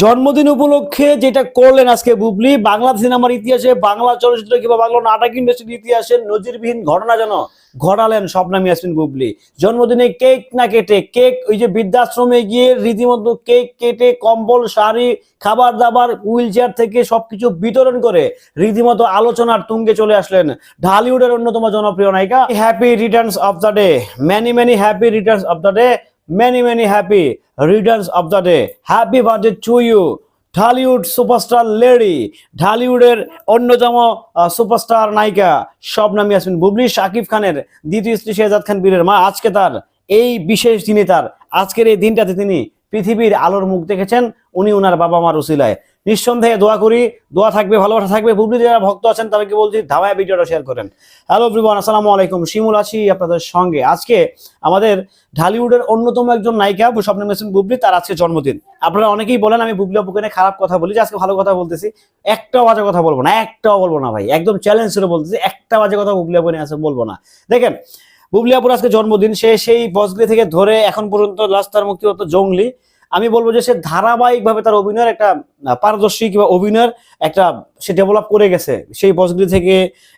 জন্মদিন উপলক্ষে যেটা করলেন আজকে বুবলি, বাংলা সিনেমার ইতিহাসে, বাংলা চলচ্চিত্র কিংবা বাংলা নাটক ইন্ডাস্ট্রির ইতিহাসে নজিরবিহীন ঘটনা যেন ঘটালেন স্বপ্নাম ইয়াসমিন বুবলি। জন্মদিনে কেক না কেটে, কেক ওই যে বৃদ্ধাশ্রমে গিয়ে রীতিমতো কেক কেটে, কম্বল, শাড়ি, খাবার দাবার, হুইল চেয়ার থেকে সবকিছু বিতরণ করে রীতিমতো আলোচনার তুঙ্গে চলে আসলেন ঢালিউডের অন্যতম জনপ্রিয় নায়িকা। Happy returns of the day many many happy returns of the day many many happy readers of the day. Happy birthday to you Dhallywood superstar lady ঢালিউডের অন্যতম সুপারস্টার নায়িকা শবনাম ইয়াসমিন বুবলি, শাকিব খানের দ্বিতীয় স্ত্রী শেহজাদ খান বীরের মা। আজকে তার এই বিশেষ দিনে তার, আজকের এই দিনটাতে তিনি পৃথিবীর আলোর মুখ দেখেছেন। উনি ওনার বাবা মার উসিলায়। নিঃসন্দেহে দোয়া করি, দোয়া থাকবে, ভালোবাসা থাকবে। বুবলি যারা ভক্ত আছেন, তাদেরকে বলছি, ধামায় ভিডিওটা শেয়ার করেন। হ্যালো এভরিওয়ান আসসালামু আলাইকুম। শিমুল আছি আপনাদের সঙ্গে। আজকে আমাদের ঢালিউডের অন্যতম একজন নায়িকা স্বপ্ন মেসিন বুবলি, তার আজকে জন্মদিন। আপনারা অনেকেই বলেন, আমি বুবলি নিয়ে খারাপ কথা বলি, যে আজকে ভালো কথা বলতেছি। একটাও বাজে কথা বলব না, একটাও বলব না ভাই। একদম চ্যালেঞ্জ করে বলতেছি, একটা বাজে কথা বুবলি নিয়ে আসে বলব না। দেখেন, বুবলি আপুর আজকে জন্মদিন, সে সেই বসগলি থেকে ধরে এখন পর্যন্ত লাস্ট তার মুক্তি হতো জঙ্গলি। আমি বলব যে সে ধারাবাহিকভাবে তার অভিনয়ের একটা পারদর্শী কিংবা অভিনয়ের একটা সে ডেভেলপ করে গেছে। সেই বসগলি থেকে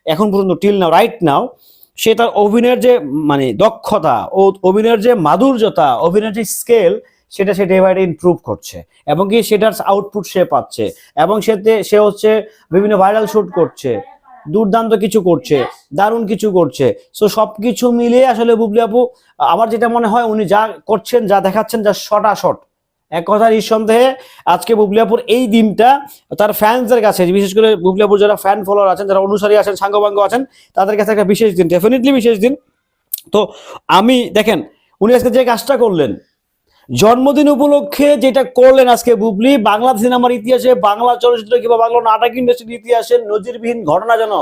এখন পর্যন্ত টিল নাও রাইট নাও সে তার অভিনয়ের যে মানে দক্ষতা ও অভিনয়ের যে মাধুর্যতা, অভিনয়ের যে স্কেল সেটা সে ডে বাই ডে ইমপ্রুভ করছে। এবং কি সেটার আউটপুট সে পাচ্ছে। এবং সেতে, সে হচ্ছে বিভিন্ন ভাইরাল শুট করছে, দুর্দান্ত কিছু করছে, দারুণ কিছু করছে। সো সব কিছু মিলিয়ে আসলে বুবলি আপু আমার যেটা মনে হয়, উনি যা করছেন, যা দেখাচ্ছেন, যা শট এক কথা নিঃসন্দেহে, আজকে বুবলিয়াপুর এই দিনটা তার ফ্যান্সদের কাছে, বিশেষ করে বুবলিয়াপুর যারা ফ্যান ফলোয়ার আছেন, যারা অনুসারী আছেন সাঙ্গবাঙ্গ আছেন, তাদের কাছে একটা বিশেষ দিন ডেফিনেটলি বিশেষ দিন। তো আমি, দেখেন, উনি আজকে যে কাজটা করলেন জন্মদিন উপলক্ষে যেটা করলেন আজকে বুবলি, বাংলা সিনেমার ইতিহাসে বাংলা চলচ্চিত্র কিংবা বাংলা নাটক ইন্ডাস্ট্রির ইতিহাসে নজিরবিহীন ঘটনা যেন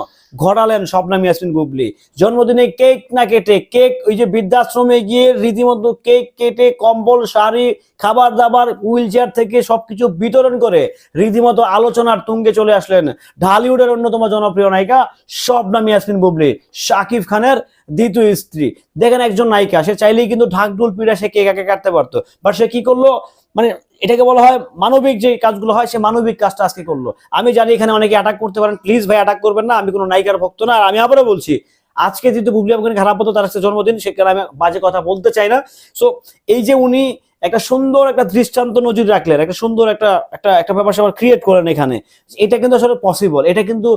ঘটালেন স্বপ্নাম ইয়াসমিন বুবলি। জন্মদিনে কেক না কেটে, কেক, ওই যে বৃদ্ধাশ্রমে গিয়ে রীতিমতো কেক কেটে, কম্বল, শাড়ি খাবার দাবার হুইল চেয়ার থেকে সবকিছু বিতরণ করে রীতিমতো আলোচনার তুঙ্গে চলে আসলেন ঢালিউডের অন্যতম জনপ্রিয় নায়িকা শবনাম ইয়াসমিন বুবলি। শাকিব খানের দ্বিতীয় স্ত্রী। দেখেন একজন নায়িকা, সে চাইলেই কিন্তু ঢাক ঢুল পিড়া সে কে কাকে কাটতে পারতো। বাট সে কি করল? মানে এটাকে বলা হয় মানবিক যে কাজগুলো হয়, সে মানবিক কাজটা আজকে করল। আমি জানি এখানে অনেকে অ্যাটাক করতে পারেন প্লিজ ভাই অ্যাটাক করবেন না, আমি কোনো নায়িকার ভক্ত না। আর আমি আবারও বলছি, আজকে যেহেতু বুবলি আমাকে খারাপ হতো তার আজকে জন্মদিন সেখানে আমি বাজে কথা বলতে চাই না। সো এই যে উনি একটা সুন্দর একটা দৃষ্টান্ত নজির রাখলেন, একটা সুন্দর একটা একটা একটা ব্যাপার স্যাপার ক্রিয়েট করেন এখানে। এটা কিন্তু আসলে পসিবল এটা কিন্তু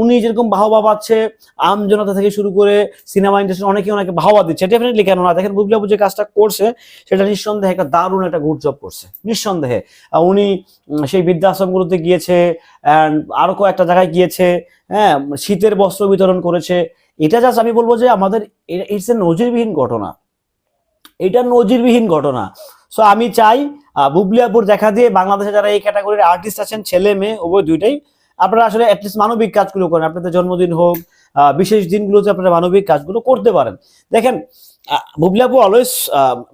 উনি যেরকম বাহবা পাচ্ছে আম জনতা থেকে শুরু করে সিনেমা ইন্ডাস্ট্রি অনেকে ওনাকে বাহবা দিচ্ছে। ডেফিনেটলি কেন না দেখেন বুবলি যে কাজটা করছে, সেটা নিঃসন্দেহে একটা দারুণ একটা গুড জব করছে। নিঃসন্দেহে। উনি সেই বৃদ্ধাশ্রমগুলোতে গিয়েছে অ্যান্ড আরও কয়েকটা জায়গায় গিয়েছে হ্যাঁ শীতের বস্ত্র বিতরণ করেছে। এটা জাস্ট আমি বলব যে আমাদের ইটস এ নজিরবিহীন ঘটনা। এটা নজিরবিহীন ঘটনা। সো আমি চাই বুবলিয়াপুর দেখা দিয়ে বাংলাদেশে যারা এই ক্যাটাগরির আর্টিস্ট আছেন, ছেলে, মেয়ে, উভয় দুইটাই, আপনারা আসলে অ্যাটলিস্ট মানবিক কাজগুলো করেন। আপনাদের জন্মদিন হোক বিশেষ দিনগুলোতে আপনারা মানবিক কাজগুলো করতে পারেন। দেখেন বুবলিয়াপু অলওয়েজ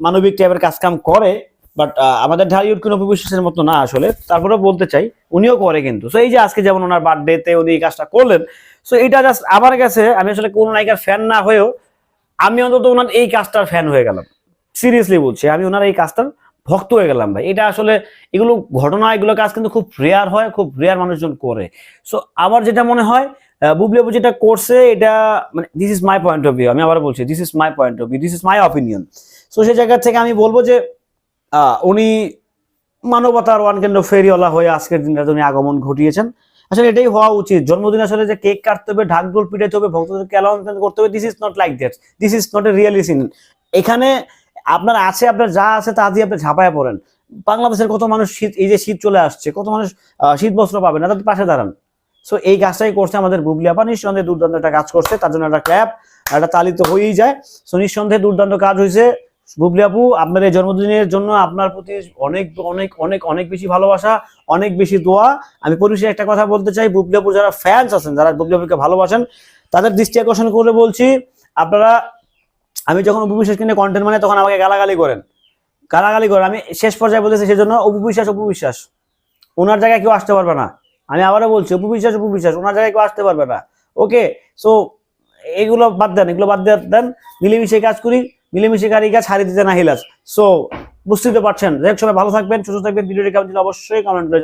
মানবিক টাইপের কাজ কাম করে বাট আমাদের ঢালিউড কোনো বিশ্বাসের মতো না আসলে। তারপরে বলতে চাই, উনিও করে কিন্তু। সো এই যে আজকে যেমন ওনার বার্থডেতে উনি এই কাজটা করলেন সো এটা জাস্ট আমার কাছে, আমি আসলে কোনো নায়িকার ফ্যান না হয়েও, আমি অন্তত ওনার এই কাজটার ফ্যান হয়ে গেলাম। সিরিয়াসলি বলছি আমি ওনার এই কাজটার ভক্ত হয়ে গেলাম ভাই। এটা আসলে এগুলো ঘটনা এগুলো কাজ কিন্তু খুব রেয়ার হয় খুব রেয়ার মানুষজন করে। সো আমার যেটা মনে হয় আহ, বুবলি যেটা করছে এটা মানে this is my point of view আমি আবার বলছি this is my point of view this is my opinion so সেই জায়গা থেকে আমি বলব যে উনি মানবতার ওয়ান কেন্দ্র ফেরিওয়ালা হয়ে আজকের দিনটা উনি আগমন ঘটিয়েছেন। আসলে এটাই হওয়া উচিত। জন্মদিন আসলে যে কেক কাটতে হবে ঢাকঢোল পিটাতে হবে ভক্তদেরকে অ্যালাউন্সমেন্ট করতে হবে this is not like that this is not a really scene এখানে আপনার আছে, আপনার যা আছে তা দিয়ে আপনি ঝাঁপায় পড়েন। বাংলাদেশের কত মানুষ শীত, এই যে শীত চলে আসছে, কত মানুষ শীত বস্ত্র পাবে না, তাদের পাশে দাঁড়ান। সো এই কাজটাই করছে আমাদের বুবলি আপা, নিঃসন্দেহে দুর্দান্ত একটা কাজ করছে, তার জন্য একটা ক্ল্যাপ একটা তালিত হয়েই যায়। সো নিঃসন্দেহে দুর্দান্ত কাজ হয়েছে। বুবলি আপু, আপনার এই জন্মদিনের জন্য আপনার প্রতি অনেক অনেক অনেক অনেক বেশি ভালোবাসা, অনেক বেশি দোয়া। আমি পরিশেষে একটা কথা বলতে চাই বুবলি আপুর যারা ফ্যান্স আছেন, যারা বুবলি আপুকে ভালোবাসেন, তাদের দৃষ্টি আকর্ষণ করে বলছি, আপনারা আমি যখন অপু বিশ্বাস কিনে কন্টেন্ট মানে তখন আমাকে গালাগালি করেন। গালাগালি করেন। আমি শেষ পর্যায়ে বলতেছি সেজন্য অপু বিশ্বাস অপু বিশ্বাস। ওনার জায়গায় কেউ আসতে পারবে না। আমি আবারও বলছি অপু বিশ্বাস অপু বিশ্বাস ওনার জায়গায় কেউ আসতে পারবে না। ওকে সো এগুলো বাদ দেন এগুলো বাদ দিয়ে দেন মিলেমিশে কাজ করি মিলেমিশে কারি কাজ হারিয়ে দিতে না হিলাস। সো বুঝতে তো পারছেন। হোক, সবাই ভালো থাকবেন সুস্থ থাকবেন। ভিডিওটি কেমন অবশ্যই কমেন্ট করে।